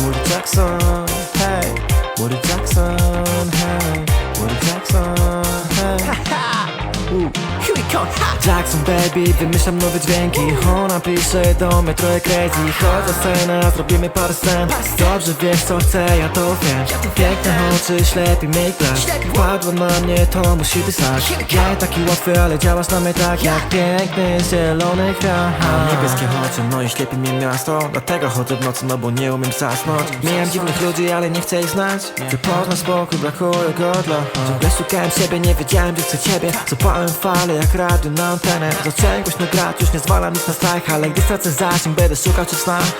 What a Jackson, hey. What a Jackson, hey. What a Jackson. Jackson baby, wymyślam nowe dźwięki. Ona pisze do mnie trochę crazy. Chodź za scenę, zrobimy parę scen. Dobrze wiesz co chcę, ja to wiem. Piękne oczy, ślepi make black Wpadła na mnie, to musi być tak. Ja taki łatwy, ale działasz na mnie tak Jak piękny, zielony kwiat Niebieskie oczy, no i ślepi mnie miasto. Dlatego chodzę w nocy, no bo nie umiem zasnąć. Mijam dziwnych ludzi, ale nie chcę ich znać. Chcę poznać spokój, brakuje go dla. Ciągle szukałem siebie, nie wiedziałem, że chcę ciebie. Zapałem fale jak radio na antenę. Zacząłem głośno grać, już nie zwalam nic na strajk Ale gdy stracę zasięg, będę szukał w snach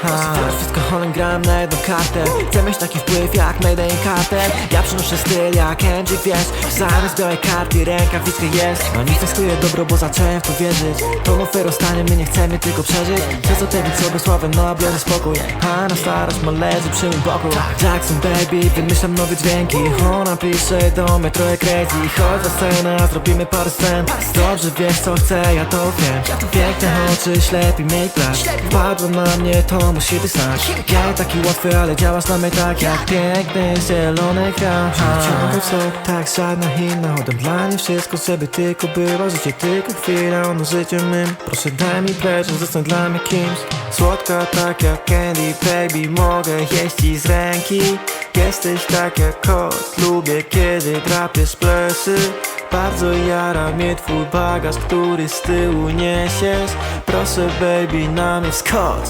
Wszystko holem gram na jedną kartę. Chcę mieć taki wpływ jak Mayday Carter Ja przynoszę styl jak Angie, wiesz. Zamiast białej karty, rękawiczka jest. No nic nie skryje dobro, bo zacząłem w to wierzyć. To nowe rozstanie, my nie chcemy tylko przeżyć. Chcę zostawić sobie sławę, no a biorę spokój. A na starość ma leży przy moim boku. Jackson baby, wymyślam nowe dźwięki. Ona pisze do mnie trochę crazy. Chodź za scenę, zrobimy parę scen. Dobrze wiesz co chcę, ja to wiem. Piękne oczy, ślepi make black Wpadła na mnie, to musi być tak Ja taki łatwy, ale działasz na mnie tak Jak piękny, zielony kwiat Ciągle sok, tak żadna inna Oddam dla niej wszystko, żeby tylko było Życie. Tylko chwila, ono życie mym. Proszę daj mi pleasure, zostań dla mnie kimś. Słodka tak jak candy, baby Mogę jeść z ręki Jesteś tak jak kot. Lubię kiedy drapiesz plesy. Bardzo jara mnie twój bagaż, który z tyłu niesiesz. Proszę baby na mnie wskocz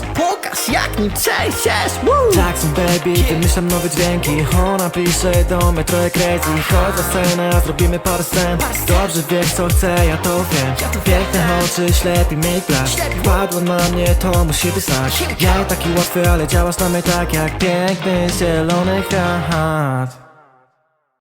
Pokaż jak nim trzęsiesz, woo! Jackson baby, wymyślam nowe dźwięki. Ona pisze do mnie trochę crazy. Chodź za scenę, a zrobimy parę scen. Dobrze wiesz co chcę, ja to wiem. Piękne oczy, ślepi make black Wpadła na mnie, to musi być tak Ja taki łatwy, ale działasz na mnie tak Jak piękny, zielony kwiat